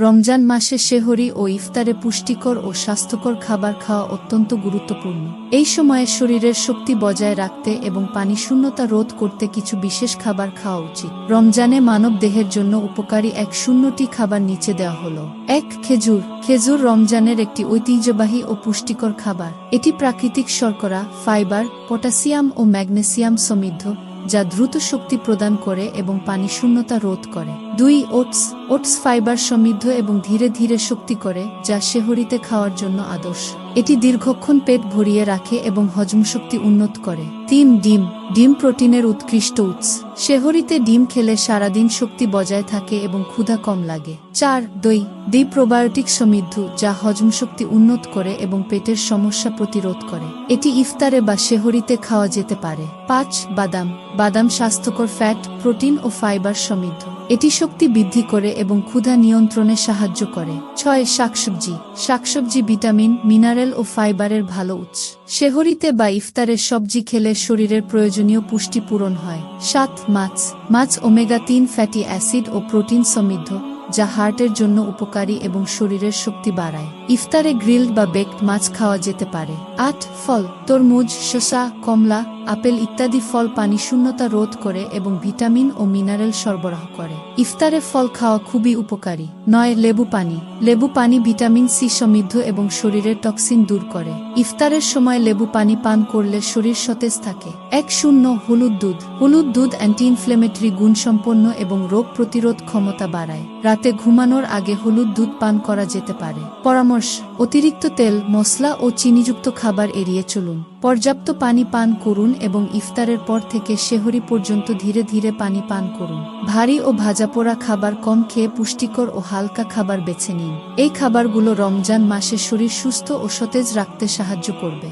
রমজান মাসে শেহরি ও ইফতারে পুষ্টিকর ও স্বাস্থ্যকর খাবার খাওয়া অত্যন্ত গুরুত্বপূর্ণ। এই সময়ে শরীরের শক্তি বজায় রাখতে এবং পানি শূন্যতা রোধ করতে কিছু বিশেষ খাবার খাওয়া উচিত। রমজানে মানব দেহের জন্য উপকারী এক শূন্যটি খাবার নিচে দেওয়া হলো। এক, খেজুর। খেজুর রমজানের একটি ঐতিহ্যবাহী ও পুষ্টিকর খাবার। এটি প্রাকৃতিক শর্করা, ফাইবার, পটাশিয়াম ও ম্যাগনেসিয়াম সমৃদ্ধ। যা দ্রুত শক্তি প্রদান করে এবং পানি শূন্যতা রোধ করে। দুই, ওটস। ওটস ফাইবার সমৃদ্ধ এবং ধীরে ধীরে শক্তি করে, যা শেহরিতে খাওয়ার জন্য আদর্শ। এটি দীর্ঘক্ষণ পেট ভরিয়ে রাখে এবং হজম শক্তি উন্নত করে। তিন, ডিম। ডিম প্রোটিনের উৎকৃষ্ট উৎস। শেহরিতে ডিম খেলে সারাদিন শক্তি বজায় থাকে এবং ক্ষুধা কম লাগে। চার, দই। দই প্রোবায়োটিক সমৃদ্ধ, যা হজম শক্তি উন্নত করে এবং পেটের সমস্যা প্রতিরোধ করে। এটি ইফতারে বা শেহরিতে খাওয়া যেতে পারে। পাঁচ, বাদাম। বাদাম স্বাস্থ্যকর ফ্যাট, প্রোটিন ও ফাইবার সমৃদ্ধ। এটি শক্তি বৃদ্ধি করে এবং ক্ষুধা নিয়ন্ত্রণে সাহায্য করে। ছয়, শাকসবজি। শাকসবজি ভিটামিন, মিনারেল ও ফাইবারের ভালো উৎস। শেহরিতে বা ইফতারের সবজি খেলে শরীরের প্রয়োজনীয় পুষ্টি পূরণ হয়। সাত, মাছ। মাছ ওমেগা তিন ফ্যাটি অ্যাসিড ও প্রোটিন সমৃদ্ধ, যা হার্টের জন্য উপকারী এবং শরীরের শক্তি বাড়ায়। ইফতারে গ্রিলড বা বেকড মাছ খাওয়া যেতে পারে। আট, ফল। তরমুজ, শসা, কমলা আপেল ইত্যাদি ফল পানি শূন্যতা রোধ করে এবং ভিটামিন ও মিনারেল সরবরাহ করে। ইফতারে ফল খাওয়া খুবই উপকারী। নয়, লেবু পানি। লেবু পানি ভিটামিন সি সমৃদ্ধ এবং শরীরের টক্সিন দূর করে। ইফতারের সময় লেবু পানি পান করলে শরীর সতেজ থাকে। এক, শূন্য, হলুদ দুধ। হলুদ দুধ অ্যান্টি ইনফ্লেমেটরি গুণসম্পন্ন এবং রোগ প্রতিরোধ ক্ষমতা বাড়ায়। রাতে ঘুমানোর আগে হলুদ দুধ পান করা যেতে পারে। পরামর্শ, অতিরিক্ত তেল মশলা ও চিনিযুক্ত খাবার এড়িয়ে চলুন। পর্যাপ্ত পানি পান করুন এবং ইফতারের পর থেকে শেহরি পর্যন্ত ধীরে ধীরে পানি পান করুন। ভারী ও ভাজাপোড়া খাবার কম খেয়ে পুষ্টিকর ও হালকা খাবার বেছে নিন। এই খাবারগুলো রমজান মাসে শরীর সুস্থ ও সতেজ রাখতে সাহায্য করবে।